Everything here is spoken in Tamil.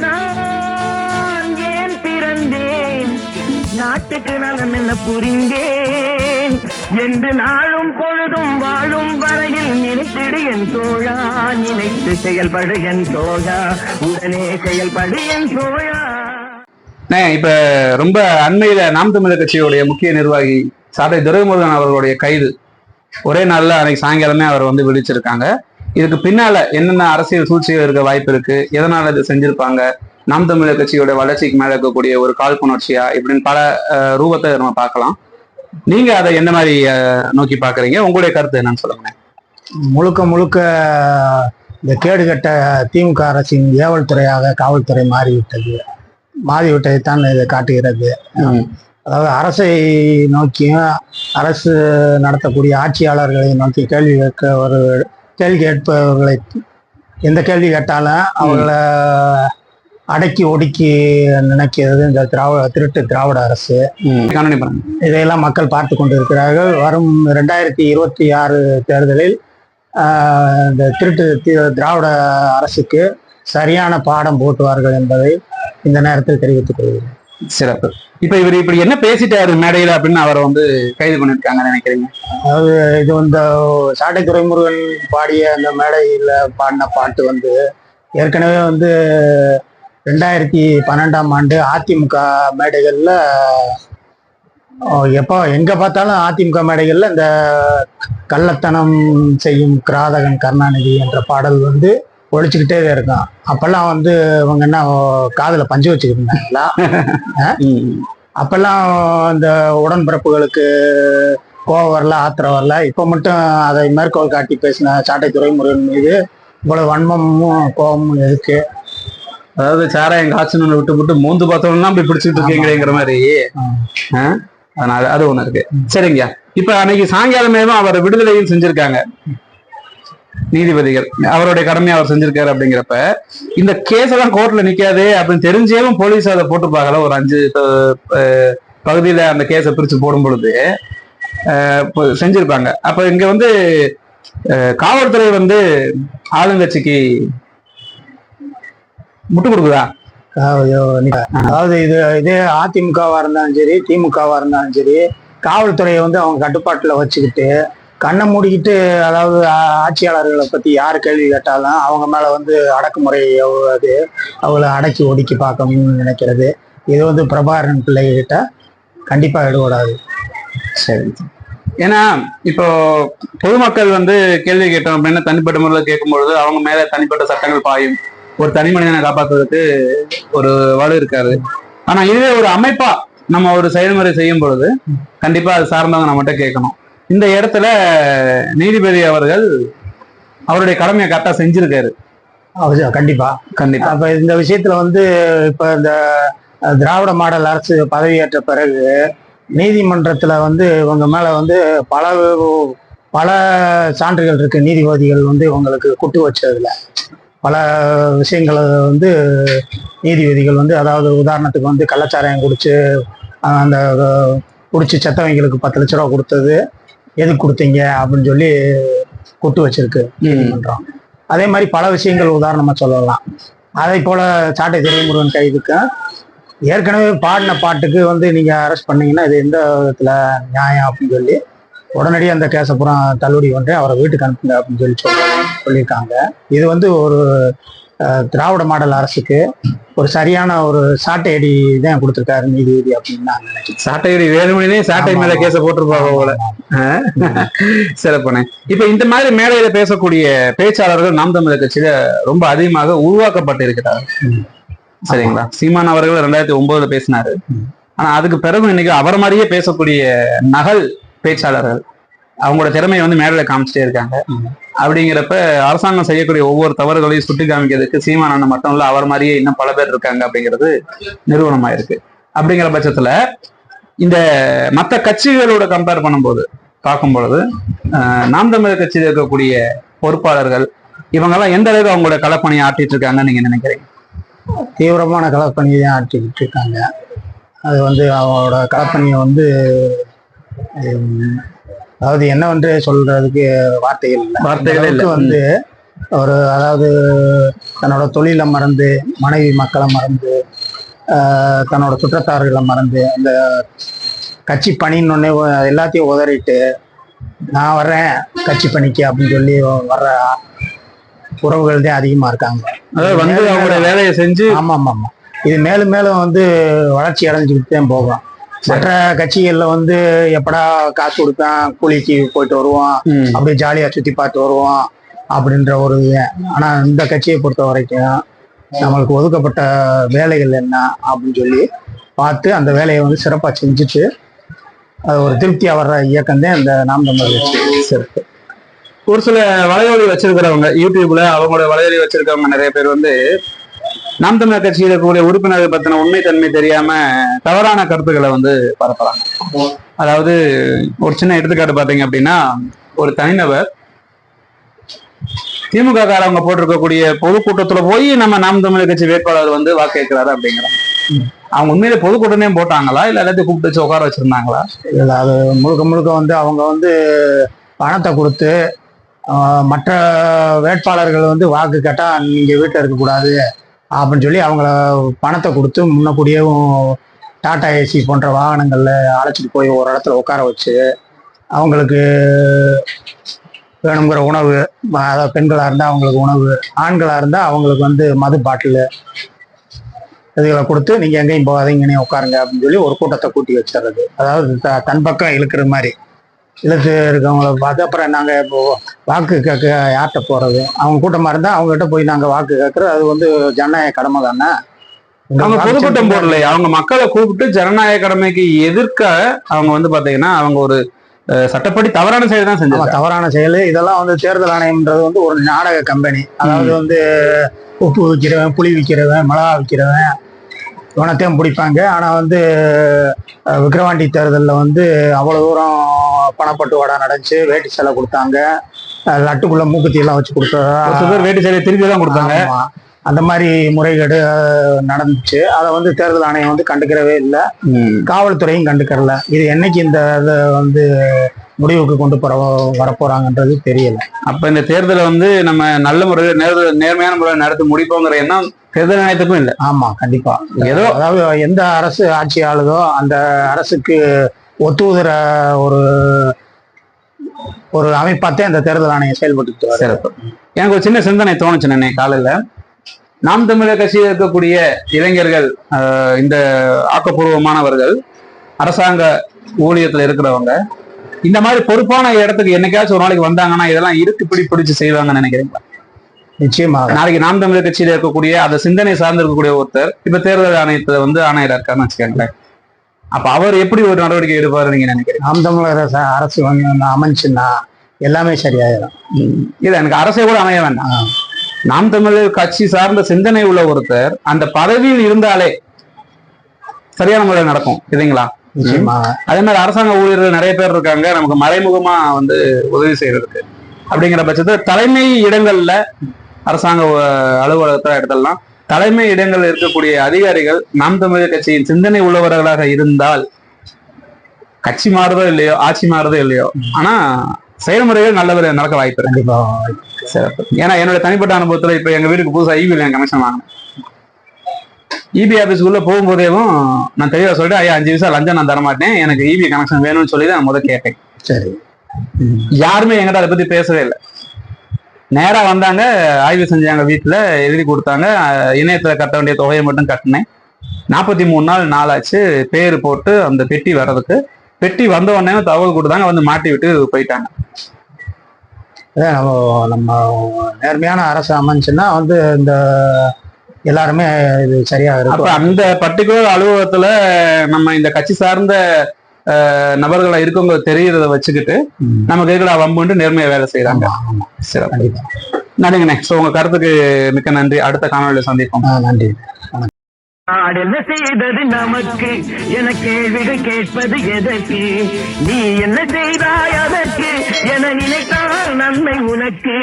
நான் ஏன் பிறந்தேன்? நாட்டுக்கு நலம் என்ன புரிந்தேன்? என்று நாளும் பொழுதும் வாழும் வரையில் நினைத்திடு என் தோழா நினைத்து செயல்படு என் தோழா உடனே செயல்படு என் தோழா. அண்ணே, இப்ப ரொம்ப அண்மையில நாம் தமிழர் கட்சியுடைய முக்கிய நிர்வாகி சாதை துரைமுருகன் அவர்களுடைய கைது. ஒரே நாள்ல அன்னைக்கு சாயங்காலமே அவர் வந்து விழிச்சிருக்காங்க இதுக்கு பின்னால என்னென்ன அரசியல் சூழ்ச்சிகள் இருக்க வாய்ப்பு இருக்கு? எதனால இது செஞ்சிருப்பாங்க? நாம் தமிழர் கட்சியோட வளர்ச்சிக்கு மேல இருக்கக்கூடிய ஒரு காழ்ப்புணர்ச்சியா? இப்படின்னு பல ரூபத்தை நம்ம பார்க்கலாம். நீங்க அதை என்ன மாதிரி நோக்கி பாக்குறீங்க உங்களுடைய கருத்து என்னன்னு சொல்லுங்க முழுக்க முழுக்க இந்த கேடுகட்ட திமுக அரசின் ஏவல் துறையாக காவல்துறை மாறிவிட்டது. மாறிவிட்டதைத்தான் இது காட்டுகிறது. அதாவது அரசை நோக்கியும் அரசு நடத்தக்கூடிய ஆட்சியாளர்களை நோக்கி கேள்வி கேட்க ஒரு கேள்வி கேட்பவர்களை எந்த கேள்வி கேட்டாலும் அவங்கள அடக்கி ஒடுக்கி நினைக்கிறது இந்த திராவிட திருட்டு திராவிட அரசு. இதையெல்லாம் மக்கள் பார்த்து கொண்டிருக்கிறார்கள். வரும் ரெண்டாயிரத்தி இருபத்தி ஆறு தேர்தலில் இந்த திருட்டு திராவிட அரசுக்கு சரியான பாடம் போட்டுவார்கள் என்பதை இந்த நேரத்தில் தெரிவித்துக் கொள்கிறேன். சிறப்பு. இப்ப இவர் இப்படி என்ன பேசிட்டாரு மேடையில அப்படின்னு அவரை வந்து கைது பண்ணிருக்காங்கன்னு நினைக்கிறீங்க? அதாவது இது இந்த சாட்டை துறைமுருகன் பாடிய அந்த மேடையில் பாடின பாட்டு வந்து ஏற்கனவே வந்து ரெண்டாயிரத்தி பன்னெண்டாம் ஆண்டு அதிமுக மேடைகளில் எப்போ எங்கே பார்த்தாலும் அதிமுக மேடைகளில் இந்த கள்ளத்தனம் செய்யும் கிராதகன் கருணாநிதி என்ற பாடல் வந்து ஒழிச்சுக்கிட்டே இருக்கும் அப்பெல்லாம் வந்து இவங்க என்ன காதில் பஞ்சு வச்சுக்கிட்டு இருந்தாங்களா? அப்பெல்லாம் இந்த உடன்பிறப்புகளுக்கு கோவம் வரல ஆத்திரம் வரல. இப்போ மட்டும் அதை மேற்கோள் காட்டி பேசின சாட்டை துரைமுருகன் மீது இவ்வளவு வன்மமும் கோபமும் இருக்கு அதாவது சாராயம் காய்ச்சல் விட்டு விட்டு மூந்து பார்த்தோம்னா போய் பிடிச்சிட்டு இருக்கீங்கிற மாதிரி? அதனால அது ஒண்ணு இருக்கு. சரிங்க இப்ப அன்னைக்கு சாயங்காலமேவும் அவர் விடுதலையும் செஞ்சிருக்காங்க. நீதிபதிகள். அவருடைய கடமையை அவர் செஞ்சிருக்காரு அப்படிங்கிறப்ப இந்த கேஸ் எல்லாம் கோர்ட்ல நிக்காது அப்படின்னு தெரிஞ்சேவும் போலீஸ் அதை போட்டுப்பாங்கல்ல ஒரு அஞ்சு பகுதியில அந்த கேஸை பிரிச்சு போடும் பொழுது செஞ்சிருப்பாங்க. அப்ப இங்க வந்து காவல்துறை வந்து ஆளுங்கட்சிக்கு முட்டு கொடுக்குதா? அதாவது இது இதே அதிமுகவா இருந்தாலும் சரி திமுகவா இருந்தாலும் சரி காவல்துறையை வந்து அவங்க கட்டுப்பாட்டுல வச்சுக்கிட்டு கண்ணை மூடிக்கிட்டு அதாவது ஆட்சியாளர்களை பத்தி யார் கேள்வி கேட்டாலும் அவங்க மேல வந்து அடக்குமுறை அது அவங்கள அடக்கி ஒடுக்கி பார்க்கணும்னு நினைக்கிறது. இது வந்து பிரபாகரன் பிள்ளைகிட்ட கண்டிப்பாக எடுபடாது. சரி. ஏன்னா இப்போ பொதுமக்கள் வந்து கேள்வி கேட்டோம் அப்படின்னு தனிப்பட்ட முறையில் கேட்கும்பொழுது அவங்க மேல தனிப்பட்ட சட்டங்கள் பாயும். ஒரு தனி மனிதனை காப்பாற்றுறதுக்கு ஒரு வலு இருக்காது. ஆனா இதுவே ஒரு அமைப்பா நம்ம ஒரு செயல்முறை செய்யும் பொழுது கண்டிப்பா அது சார்ந்தவங்க நம்மகிட்ட கேட்கணும். இந்த இடத்துல நீதிபதி அவர்கள் அவருடைய கடமையை கரெக்டா செஞ்சிருக்காரு. கண்டிப்பா. கண்டிப்பா. அப்ப இந்த விஷயத்துல வந்து இப்ப இந்த திராவிட மாடல் அரசு பதவியேற்ற பிறகு நீதிமன்றத்துல வந்து இவங்க மேல வந்து பல பல சான்றுகள் இருக்கு. நீதிபதிகள் வந்து இவங்களுக்கு குட்டு வச்சதுல. பல விஷயங்களை வந்து நீதிபதிகள் வந்து அதாவது உதாரணத்துக்கு வந்து கள்ளச்சாராயம் குடிச்சு அந்த குடிச்சு செத்தவங்களுக்கு பத்து லட்ச ரூபா கொடுத்தது. எதுக்கு கொடுத்தீங்க அப்படின்னு சொல்லி குட்டு வச்சிருக்கு. நீதிமன்றம் அதே மாதிரி பல விஷயங்கள் உதாரணமா சொல்லலாம். அதை போல சாட்டை துரைமுருகன் கைதுக்கு ஏற்கனவே பாடின பாட்டுக்கு வந்து நீங்க அரெஸ்ட் பண்ணீங்கன்னா இது எந்த விதத்துல நியாயம் அப்படின்னு சொல்லி உடனடியாக அந்த பூரா தள்ளுபடி பண்ணி அவரை வீட்டுக்கு அனுப்புங்க அப்படின்னு சொல்லி சொல்ல சொல்லியிருக்காங்க. இது வந்து ஒரு திராவிட மாடல் அரசுக்கு ஒரு சரியான ஒரு சாட்டை அடி தான் கொடுத்துருக்காரு நீதிபதி அப்படின்னு நான் நினைக்கிறேன். சாட்டையடி சாட்டை மேல கேஸ போட்டிருப்பாங்க போல. சிறப்புனே இப்ப இந்த மாதிரி மேடையில பேசக்கூடிய பேச்சாளர்கள் நாம் தமிழர் கட்சியில ரொம்ப அதிகமாக உருவாக்கப்பட்டு இருக்கிறார்கள் சரிங்களா? சீமான் அவர்கள் ரெண்டாயிரத்தி ஒன்பதுல பேசினாரு. ஆனா அதுக்கு பிறகு இன்னைக்கு அவர் மாதிரியே பேசக்கூடிய நகல் பேச்சாளர்கள் அவங்களோட திறமையை வந்து மேடையில காமிச்சிட்டே இருக்காங்க. அப்படிங்கிறப்ப அரசாங்கம் செய்யக்கூடிய ஒவ்வொரு தவறுகளையும் சுட்டி காமிக்கிறதுக்கு சீமான் அண்ணன் மட்டும் இல்ல அவர் மாதிரியே இன்னும் பல பேர் இருக்காங்க அப்படிங்கிறது நிறுவனமா இருக்கு அப்படிங்கிற பட்சத்துல இந்த மற்ற கட்சிகளோட கம்பேர் பண்ணும்போது பார்க்கும் பொழுது நாம் தமிழர் கட்சியில் இருக்கக்கூடிய பொறுப்பாளர்கள் இவங்கெல்லாம் எந்த அளவுக்கு அவங்களோட களப்பணியை ஆற்றிட்டு இருக்காங்கன்னு நீங்க நினைக்கிறீங்க? தீவிரமான களப்பணியை தான் இருக்காங்க. அது வந்து அவங்களோட களப்பணியை வந்து அதாவது என்னவென்று சொல்றதுக்கு வார்த்தைகள் இல்லை. வார்த்தைகளே வந்து ஒரு அதாவது தன்னோட தொழிலை மறந்து மனைவி மக்களை மறந்து தன்னோட சுற்றத்தார்களை மறந்து அந்த கட்சி பணின்னு ஒண்ணே எல்லாத்தையும் உதறிட்டு நான் வர்றேன் கட்சி பணிக்கு அப்படின்னு சொல்லி வர்ற உறவுகள் தான் அதிகமா இருக்காங்க. அதாவது வந்து அவங்களுடைய வேலையை செஞ்சு ஆமா ஆமா ஆமா இது மேலும் மேலும் வந்து வளர்ச்சி அடைஞ்சுக்கிட்டு தான் போகும் மற்ற கட்சிகள்ல வந்து எப்படா காசு கொடுப்பேன் கூலிக்கு போயிட்டு வருவோம் அப்படியே ஜாலியா சுத்தி பார்த்து வருவோம் அப்படின்ற ஒரு இது. ஆனா இந்த கட்சியை பொறுத்த வரைக்கும் நம்மளுக்கு ஒதுக்கப்பட்ட வேலைகள் என்ன அப்படின்னு சொல்லி பார்த்து அந்த வேலையை வந்து சிறப்பா செஞ்சுட்டு அது ஒரு திருப்தியா வர்ற இயக்கம் தான் இந்த நாம் தமிழர் கட்சி. சரி ஒரு சில வலையொலி வச்சிருக்கிறவங்க யூடியூப்ல அவங்களோட வலையொலி வச்சிருக்கவங்க நிறைய பேர் வந்து நாம் தமிழர் கட்சியில் இருக்கக்கூடிய உறுப்பினர்கள் பத்தின உண்மை தன்மை தெரியாம தவறான கருத்துக்களை வந்து பரப்புறாங்க. அதாவது ஒரு சின்ன எடுத்துக்காட்டு பாத்தீங்க அப்படின்னா ஒரு தனிநபர் திமுக காரவங்க போட்டிருக்கக்கூடிய பொதுக்கூட்டத்துல போய் நம்ம நாம் தமிழர் கட்சி வேட்பாளர் வந்து வாக்கு கேட்கிறாரு அப்படிங்கிறாங்க. அவங்க உண்மையில பொதுக்கூட்டமே போட்டாங்களா? இல்ல எல்லாத்தையும் கூப்பிட்டு வச்சு உட்கார வச்சிருந்தாங்களா? இல்ல அது முழுக்க முழுக்க வந்து அவங்க வந்து பணத்தை கொடுத்து மற்ற வேட்பாளர்கள் வந்து வாக்கு கேட்டா நீங்க வீட்டில் இருக்கக்கூடாது. அப்படின்னு சொல்லி அவங்கள பணத்தை கொடுத்து முன்னக்கூடியவும் டாடா ஏசி போன்ற வாகனங்களில் அழைச்சிட்டு போய் ஒரு இடத்துல உட்கார வச்சு அவங்களுக்கு வேணுங்கிற உணவு அதாவது பெண்களாக இருந்தால் அவங்களுக்கு உணவு ஆண்களாக இருந்தால் அவங்களுக்கு வந்து மது பாட்டில் இதுகளை கொடுத்து நீங்கள் எங்கேயும் போகாதீங்க உட்காருங்க அப்படின்னு சொல்லி ஒரு கூட்டத்தை கூட்டி வச்சிடுறது. அதாவது த- தன் பக்கம் இழுக்கிற மாதிரி. இழுத்து இருக்கவங்கள பார்த்து அப்புறம் நாங்க இப்போ வாக்கு கேட்க யார்கிட்ட போறது? அவங்க கூட்டமா இருந்தா அவங்க கிட்ட போய் நாங்க வாக்கு கேட்கறது அது வந்து ஜனநாயக கடமை தானே? அவங்க பொதுக்கூட்டம் போடலையே அவங்க மக்களை கூப்பிட்டு ஜனநாயக கடமைக்கு எதிர்க்க அவங்க வந்து பாத்தீங்கன்னா அவங்க ஒரு சட்டப்படி தவறான செயல் தான் செஞ்சாங்க. தவறான செயல். இதெல்லாம் வந்து தேர்தல் ஆணையம்ன்றது வந்து ஒரு நாடக கம்பெனி. அதாவது வந்து உப்பு விற்கிறவன் புளி விற்கிறவன் மிளகா விற்கிறவன் இவனத்தையும் பிடிப்பாங்க. ஆனா வந்து விக்கிரவாண்டி தேர்தலில் வந்து அவ்வளவு தூரம் பணப்பட்டுவாடா நடந்துச்சு. வேட்டி சேலை கொடுத்தாங்க. லட்டுக்குள்ள மூக்குத்தி எல்லாம் வச்சு கொடுத்தா வேட்டு சேலையை திருப்பி தான் கொடுத்தாங்க. அந்த மாதிரி முறைகேடு நடந்துச்சு. அதை வந்து தேர்தல் ஆணையம் வந்து கண்டுக்கிறவே இல்லை. காவல்துறையும் கண்டுக்கறல. இது என்னைக்கு இந்த இதை வந்து முடிவுக்கு கொண்டு போற வரப்போறாங்கன்றது தெரியல. அப்ப இந்த தேர்தலை வந்து நம்ம நல்ல முறையில் நேர் நேர்மையான முறையில் நடத்தி முடிப்போங்கிற எண்ணம் தேர்தல் ஆணையத்துக்கும் இல்ல. ஆமா கண்டிப்பா. ஏதோ அதாவது எந்த அரசு ஆட்சி ஆளுதோ அந்த அரசுக்கு ஒத்துவுதுற ஒரு ஒரு அமைப்பாத்தே அந்த தேர்தல் ஆணையம் செயல்பட்டு. சிறப்பு. எனக்கு ஒரு சின்ன சிந்தனை தோணுச்சு நினை காலையில. நாம் தமிழர் கட்சியில் இருக்கக்கூடிய இளைஞர்கள் இந்த ஆக்கப்பூர்வமானவர்கள் அரசாங்க ஊழியத்துல இருக்கிறவங்க இந்த மாதிரி பொறுப்பான இடத்துக்கு என்னைக்காச்சும் ஒரு நாளைக்கு வந்தாங்கன்னா இதெல்லாம் இருக்கு பிடி பிடிச்சு செய்வாங்கன்னு நினைக்கிறீங்களா? நிச்சயமாக. நாளைக்கு நாம் தமிழர் கட்சியில இருக்கக்கூடிய அந்த சிந்தனை சார்ந்து இருக்கக்கூடிய ஒருத்தர் இப்ப தேர்தல் ஆணையத்துல வந்து ஆணையரா இருக்காருன்னு வச்சுக்கோங்களேன். அப்ப அவர் எப்படி ஒரு நடவடிக்கை எடுப்பாரு நீங்க நினைக்கிறீங்க? நாம் தமிழர் அரசு வந்து அமைஞ்சுன்னா எல்லாமே சரியாயிடும் இல்ல எனக்கு அரசே கூட அமைய வேண்டாம். நாம் தமிழர் கட்சி சார்ந்த சிந்தனை உள்ள ஒருத்தர் அந்த பதவியில் இருந்தாலே சரியான முறையில் நடக்கும் இல்லைங்களா? அதே மாதிரி அரசாங்க ஊழியர்கள் நிறைய பேர் இருக்காங்க. நமக்கு மறைமுகமா வந்து உதவி செய்யறதுக்கு. அப்படிங்கிற பட்சத்தில் தலைமை இடங்கள்ல அரசாங்க அஹ், அலுவலகத்துல இடத்துலலாம் தலைமை இடங்கள்ல இருக்கக்கூடிய அதிகாரிகள் நாம் தமிழர் கட்சியின் சிந்தனை உள்ளவர்களாக இருந்தால் கட்சி மாறுதோ இல்லையோ ஆட்சி மாறுதோ இல்லையோ ஆனா செயல்முறைகள் நல்ல நடக்க வாய்ப்பு இருக்கு. ஏன்னா என்னோட தனிப்பட்ட அனுபவத்துல இப்ப எங்க வீட்டுக்கு புதுசா இபி கனெக்ஷன் வாங்கினேன். இபி ஆபீஸ்க்குள்ள போகும்போதேவும் நான் தெளிவா சொல்லிட்டு ஐயா அஞ்சு நிமிஷம் லஞ்சம் நான் தரமாட்டேன். எனக்கு இபி கனெக்ஷன் வேணும்னு சொல்லி தான் நான் முதல் கேட்டேன். சரி. யாருமே என்கிட்ட அதை பத்தி பேசவே இல்லை. நேரா வந்தாங்க ஆய்வு செஞ்சாங்க வீட்டுல எழுதி கொடுத்தாங்க. இணையத்துல கட்ட வேண்டிய தொகையை மட்டும் கட்டினேன். நாற்பத்தி மூணு நாள் நாளாச்சு பேர் போட்டு அந்த பெட்டி வர்றதுக்கு. பெட்டி வந்த உடனே தகவல் கொடுத்தாங்க வந்து மாட்டி விட்டு போயிட்டாங்க. நம்ம நேர்மையான அரசு அமைஞ்சுன்னா வந்து இந்த எல்லாருமே இது சரியா அப்ப இருக்கும் அந்த பர்டிகுலர் அலுவலகத்துல நம்ம இந்த கட்சி சார்ந்த நபர்களா இருக்கவங்க தெரியறத வச்சுக்கிட்டு ம். நமக்கு இருக்கிற வம்புண்டு நேர்மையா வேலை செய்யறாங்க கண்டிப்பா. நன்றிங்கண்ணே. ஸோ உங்க கருத்துக்கு மிக்க நன்றி. அடுத்த காணொலியில சந்திப்போம். நன்றி. நாடென்ன செய்தது நமக்கு என கேள்விகள் கேட்பது எதற்கு? நீ என்ன செய்தாய் அதற்கு? என நினைத்தால் நன்மை உனக்கு.